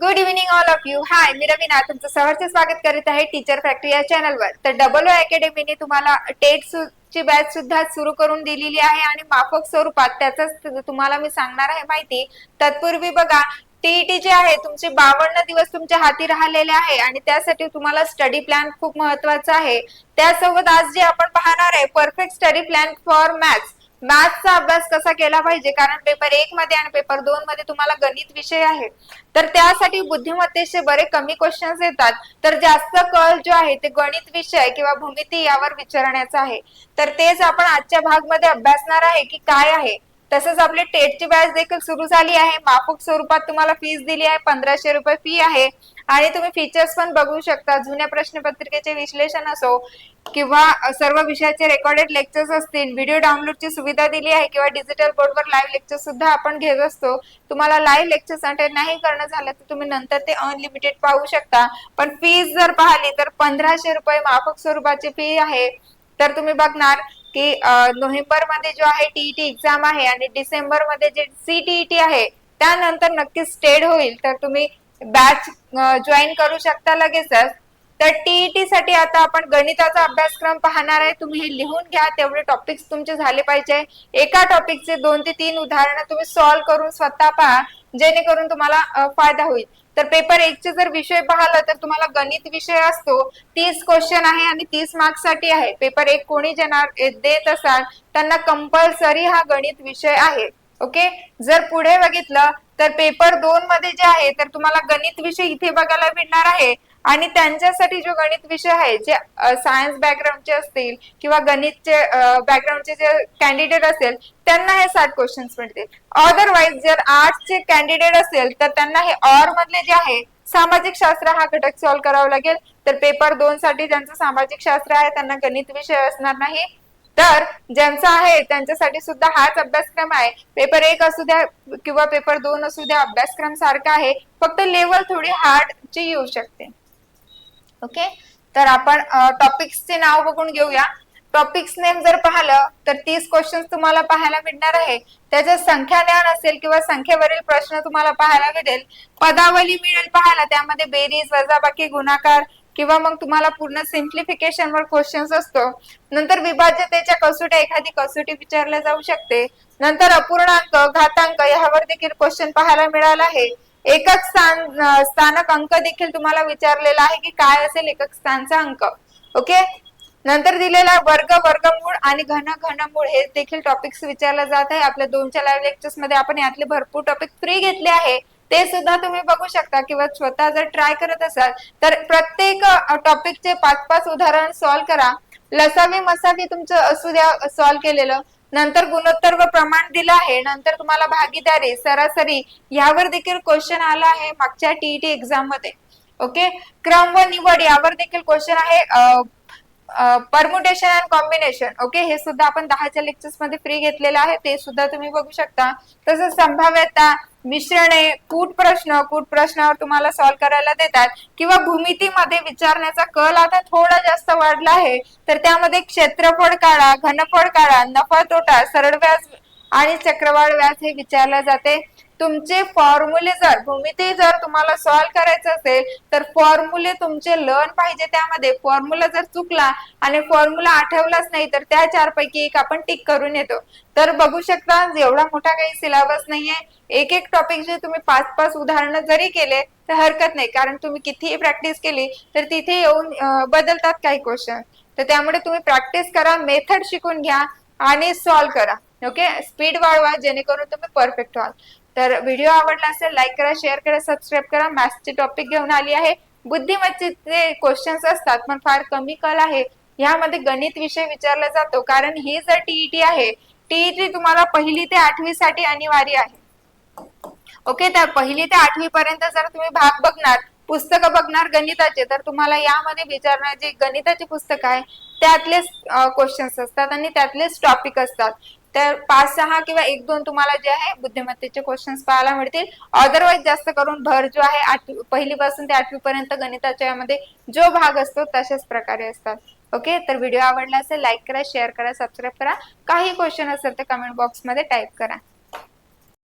Good evening all of you hi मी रवीना. तुमचं सहर्ष स्वागत करीत आहे टीचर फॅक्टरी या चॅनलवर तर डबल ओ अकॅडमीने तुम्हाला टेट ची बॅच सुद्धा सुरू करून दिलेली आहे आणि माफक स्वरूपात त्याच तुम्हाला मी सांगणार आहे माहिती. तत्पूर्वी बघा टीईटी जे आहे तुमचे बावन्न दिवस तुमच्या हाती राहिलेले आहे आणि त्यासाठी तुम्हाला स्टडी प्लॅन खूप महत्त्वाचा आहे. त्यासोबत आज जे आपण पाहणार आहे perfect study plan for maths मॅथ्सचा अभ्यास कसा केला पाहिजे? कारण पेपर एक मध्ये आणि पेपर दोन मध्ये तुम्हाला गणित विषय आहे. तर त्यासाठी बुद्धिमत्तेचे बरे कमी क्वेश्चन्स येतात. तर जास्त कल जो आहे ते गणित विषय किंवा भूमिती यावर विचारण्याचा आहे. तर तेच आपण आजच्या भागमध्ये अभ्यासणार आहे की काय आहे. तसंच आपली टेटची बॅच देखील सुरू झाली आहे. माफक स्वरूपात तुम्हाला फीस दिली आहे. पंधराशे रुपये फी आहे. आणि तुम्ही फीचर्स पण बघू शकता. जुन्या प्रश्नपत्रिकेचे विश्लेषण असो किंवा सर्व विषयाचे रेकॉर्डेड लेक्चर्स असतील व्हिडिओ डाउनलोडची सुविधा दिली आहे किंवा डिजिटल बोर्डवर लाईव्ह लेक्चर सुद्धा आपण घेत असतो. तुम्हाला लाईव्ह लेक्चर्स अटेंड नाही करणं झालं तर तुम्ही नंतर ते अनलिमिटेड पाहू शकता. पण फीस जर पाहिली तर पंधराशे रुपये माफक स्वरूपाची फी आहे. तर तुम्ही बघणार की नोव्हेंबरमध्ये जो आहे टीईटी एक्झाम आहे आणि डिसेंबरमध्ये जे सीटीईटी आहे त्यानंतर नक्कीच स्टेड होईल. तर तुम्ही बॅच जॉईन करू शकता लगेचच. तर टीईटी साठी आता आपण गणिताचा अभ्यासक्रम पाहणार आहे. तुम्ही हे लिहून घ्या. तेवढे टॉपिक्स तुमचे झाले पाहिजे. एका टॉपिकचे दोन ते तीन उदाहरणं तुम्ही सॉल्व्ह करून स्वतः पहा. जेणेकरून तुम्हाला फायदा होईल. तर पेपर एक चे जर विषय पाहिलं तर तुम्हाला गणित विषय असतो. तीस क्वेश्चन आहे आणि तीस मार्क्ससाठी आहे. पेपर एक कोणी जेणार देत असाल त्यांना कंपल्सरी हा गणित विषय आहे. ओके जर पुढे बघितलं तर पेपर दोन मध्ये जे आहे तर तुम्हाला गणित विषय इथे बघायला मिळणार आहे. आणि त्यांच्यासाठी जो गणित विषय आहे जे सायन्स बॅकग्राऊंडचे असतील किंवा गणितचे बॅकग्राऊंडचे जे कॅन्डिडेट असेल त्यांना हे साठ क्वेश्चन्स मिळतील. अदरवाईज जर आर्ट्सचे कॅन्डिडेट असेल तर त्यांना हे ऑर मधले जे आहे सामाजिक शास्त्र हा घटक सॉल्व्ह करावा लागेल. तर पेपर दोन साठी ज्यांचं सामाजिक शास्त्र आहे त्यांना गणित विषय असणार नाही. तर ज्यांचा आहे त्यांच्यासाठी सुद्धा हाच अभ्यासक्रम आहे. पेपर एक असू द्या किंवा पेपर दोन असू द्या अभ्यासक्रम सारखा आहे. फक्त लेवल थोडी हार्ड ची येऊ शकते. ओके? तर आपण टॉपिक्सचे नाव बघून घेऊया. टॉपिक्स नेम जर पाहिलं तर तीस क्वेश्चन तुम्हाला पाहायला मिळणार आहे. त्याच्यात संख्या ज्ञान असेल किंवा संख्येवरील प्रश्न तुम्हाला पाहायला मिळेल. पदावली मिळेल पाहायला त्यामध्ये बेरीज वजाबाकी गुणाकार किंवा मग तुम्हाला पूर्ण सिम्प्लिफिकेशन वर क्वेश्चन्स असतो. नंतर विभाज्यतेच्या कसोट्या एखादी कसोटी विचारल्या जाऊ शकते. नंतर अपूर्णांक घातांक यावर देखील क्वेश्चन पाहायला मिळाला आहे. एकक स्थान स्थानक अंक देखील तुम्हाला विचारलेला आहे की काय असेल एकक स्थानचा अंक. ओके? नंतर दिलेला वर्ग वर्गमूळ आणि घन घनमूळ हे देखील टॉपिक्स विचारले जात आहे. आपल्या दोनच्या लाईव्ह लेक्चर्समध्ये आपण यातले भरपूर टॉपिक फ्री घेतले आहे. ते सुद्धा तुम्ही बघू शकता किंवा स्वतः जर ट्राय करत असाल तर प्रत्येक टॉपिकचे पाच पाच उदाहरण सॉल्व्ह करा. लसावी मसावी तुमचं असू द्या सॉल्व्ह केलेलं. नंतर गुणोत्तर व प्रमाण दिलं आहे. नंतर तुम्हाला भागीदारी सरासरी यावर देखील क्वेश्चन आला आहे मागच्या टीईटी एक्झाममध्ये. ओके क्रम व निवड यावर देखील क्वेश्चन आहे. परमुटेशन अँड कॉम्बिनेशन ओके हे सुद्धा आपण दहाच्या लेक्चर्समध्ये फ्री घेतलेलं आहे. ते सुद्धा तुम्ही बघू शकता. तसंच संभाव्यता मिश्रणे कूट प्रश्न कूट प्रश्नावर तुम्हाला सॉल्व्ह करायला देतात. किंवा भूमितीमध्ये विचारण्याचा कल आता थोडा जास्त वाढला आहे. तर त्यामध्ये क्षेत्रफळ काढा घनफळ काढा नफा तोटा सरळ व्याज आणि चक्रवाढ व्याज हे विचारले जाते. तुमचे फॉर्म्युले जर भूमिती जर तुम्हाला सॉल्व्ह करायचं असेल तर फॉर्म्युले तुमचे लर्न पाहिजे त्यामध्ये. फॉर्म्युला जर चुकला आणि फॉर्म्युला आठवलाच नाही तर त्या चार पैकी एक आपण टिक करून येतो. तर बघू शकता एवढा मोठा काही सिलेबस नाहीये. एक एक टॉपिक जे तुम्ही पाच पाच उदाहरणं जरी केले तर हरकत नाही. कारण तुम्ही कितीही प्रॅक्टिस केली तर तिथे येऊन बदलतात काही क्वेश्चन तर त्यामुळे तुम्ही प्रॅक्टिस करा मेथड शिकून घ्या आणि सॉल्व्ह करा. ओके स्पीड वाढवा जेणेकरून तुम्ही परफेक्ट व्हाल. तर व्हिडिओ आवडला असेल लाईक करा शेअर करा सबस्क्राईब करा. मॅथ्सचे टॉपिक घेऊन आली आहे. बुद्धिमत्तेचे क्वेश्चन्स असतात पण फार कमी कल आहे. यामध्ये गणित विषय विचारला जातो कारण ही जर टीईटी आहे टीईटी तुम्हाला पहिली ते आठवी साठी अनिवार्य आहे. ओके तर पहिली ते आठवी पर्यंत जर तुम्ही भाग बघणार पुस्तकं बघणार गणिताचे. तर तुम्हाला यामध्ये विचारणार जे गणिताचे पुस्तक आहे त्यातलेच क्वेश्चन्स असतात आणि त्यातलेच टॉपिक असतात. तर पाच सहा किंवा एक दोन तुम्हाला जे आहे बुद्धिमत्तेचे क्वेश्चन्स पाहायला मिळतील. अदरवाईज जास्त करून भर जो आहे आठवी पहिली पासून ते आठवी पर्यंत गणिताच्या यामध्ये जो भाग असतो तशाच प्रकारे असतात. ओके तर व्हिडिओ आवडला असेल लाईक करा शेअर करा सबस्क्राईब करा. काही क्वेश्चन असेल तर कमेंट बॉक्समध्ये टाईप करा.